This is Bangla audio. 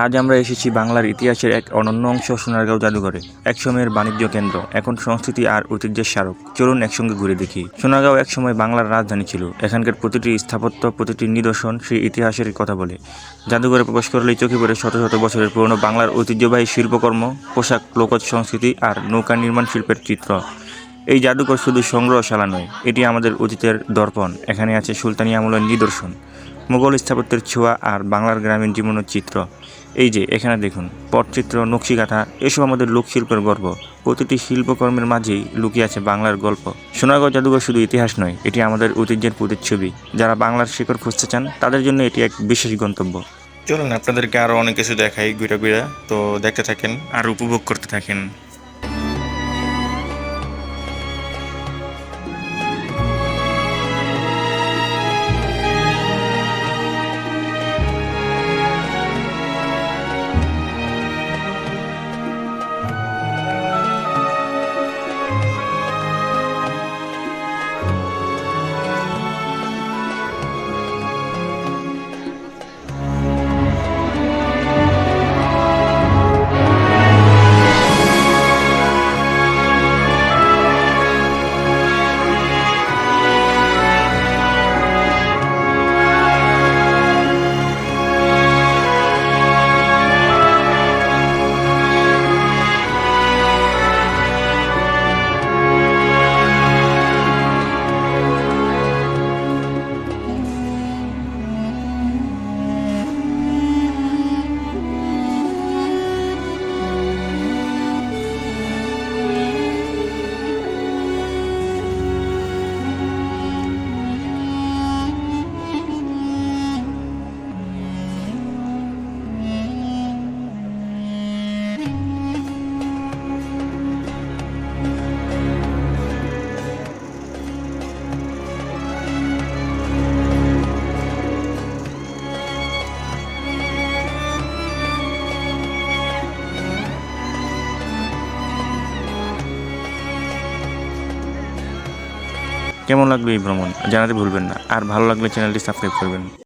আজ আমরা এসেছি বাংলার ইতিহাসের এক অনন্য অংশ সোনারগাঁও জাদুঘরে একসময়ের বাণিজ্য কেন্দ্র। এখন সংস্কৃতি আর ঐতিহ্যের স্মারক। চলুন একসঙ্গে ঘুরে দেখি। সোনারগাঁও একসময় বাংলার রাজধানী ছিল। এখানকার প্রতিটি স্থাপত্য, প্রতিটি নিদর্শন সেই ইতিহাসের কথা বলে। জাদুঘরে প্রবেশ করলেই চোখে পড়ে শত শত বছরের পুরনো বাংলার ঐতিহ্যবাহী শিল্পকর্ম, পোশাক, লোকজ সংস্কৃতি আর নৌকা নির্মাণ শিল্পের চিত্র। এই জাদুঘর শুধু সংগ্রহশালা নয়, এটি আমাদের অতীতের দর্পণ। এখানে আছে সুলতানি আমলের নিদর্শন। মুঘল স্থাপত্যের ছোঁয়া আর বাংলার গ্রামীণ জীবনের চিত্র। এই যে, এখানে দেখুন, পটচিত্র, নকশিকাঁথা, এসব আমাদের লোকশিল্পের গর্ব। প্রতিটি শিল্পকর্মের মাঝেই লুকিয়ে আছে বাংলার গল্প। সোনারগাঁও জাদুঘর শুধু ইতিহাস নয়, এটি আমাদের ঐতিহ্যের প্রতিচ্ছবি যারা বাংলার শিকড় খুঁজতে চান, তাদের জন্য এটি এক বিশেষ গন্তব্য। চলুন, আপনাদেরকে আরও অনেক কিছু দেখাই ঘুরে ঘুরে। তো দেখতে থাকেন আর উপভোগ করতে থাকেন। কেমন লাগল এই ভ্রমণ? জানাতে ভুলবেন না। আর ভালো লাগলে চ্যানেলটি সাবস্ক্রাইব করবেন।